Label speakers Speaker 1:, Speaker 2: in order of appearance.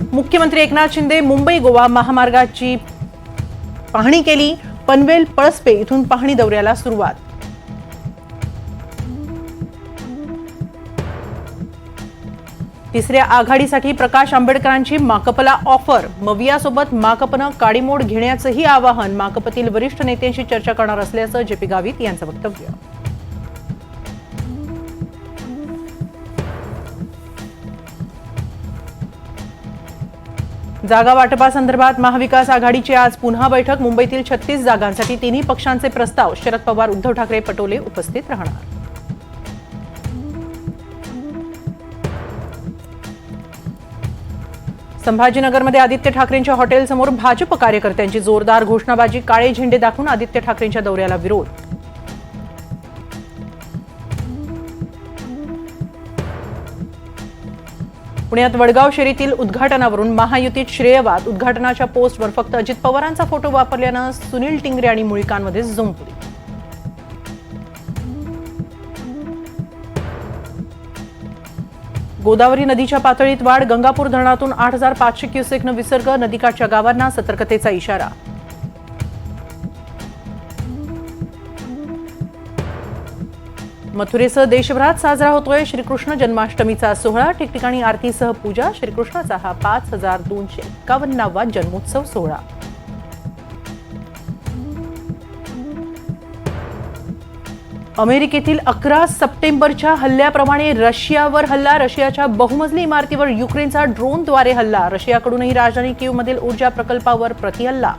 Speaker 1: मुख्यमंत्री एकनाथ शिंदे मुंबई गोवा महामार्गाची पाहणी केली. पनवेल पळसपे इथून पाहणी दौऱ्याला सुरुवात. तिसऱ्या आघाडीसाठी प्रकाश आंबेडकरांची माकपला ऑफर. मवियासोबत माकपनं काडीमोड घेण्याचंही आवाहन. माकपतील वरिष्ठ नेत्यांशी चर्चा करणार असल्याचं जे पी गावित यांचं वक्तव्य. जागा वाटपासंदर्भात महाविकास आघाडीची आज पुन्हा बैठक. मुंबईतील छत्तीस जागांसाठी तिन्ही पक्षांचे प्रस्ताव शरद पवार उद्धव ठाकरे पटोले उपस्थित राहणार. संभाजीनगरमध्ये आदित्य ठाकरेंच्या हॉटेलसमोर भाजप कार्यकर्त्यांची जोरदार घोषणाबाजी. काळे झेंडे दाखवून आदित्य ठाकरेंच्या दौऱ्याला विरोध. पुण्यात वडगाव शेरीतील उद्घाटनावरून महायुतीत श्रेयवाद. उद्घाटनाच्या पोस्टवर फक्त अजित पवारांचा फोटो वापरल्यानं सुनील टिंगरे आणि मुळीकांमध्ये जुंपली गोदावरी नदीच्या पातळीत वाढ गंगापूर धरणातून आठ हजार पाचशे क्युसेकनं विसर्ग नदीकाठच्या गावांना सतर्कतेचा इशारा. मथुरेसह देशभरात साजरा होतोय श्रीकृष्ण जन्माष्टमीचा सोहळा. ठिकठिकाणी आरतीसह पूजा. श्रीकृष्णाचा हा पाच हजार दोनशे एक्कावन्नावा जन्मोत्सव सोहळा. अमेरिकेतील अकरा सप्टेंबरच्या हल्ल्याप्रमाणे रशियावर हल्ला. रशियाच्या बहुमजली इमारतीवर युक्रेनचा ड्रोनद्वारे हल्ला. रशियाकडूनही राजधानी कीवमधील ऊर्जा प्रकल्पावर प्रतिहल्ला.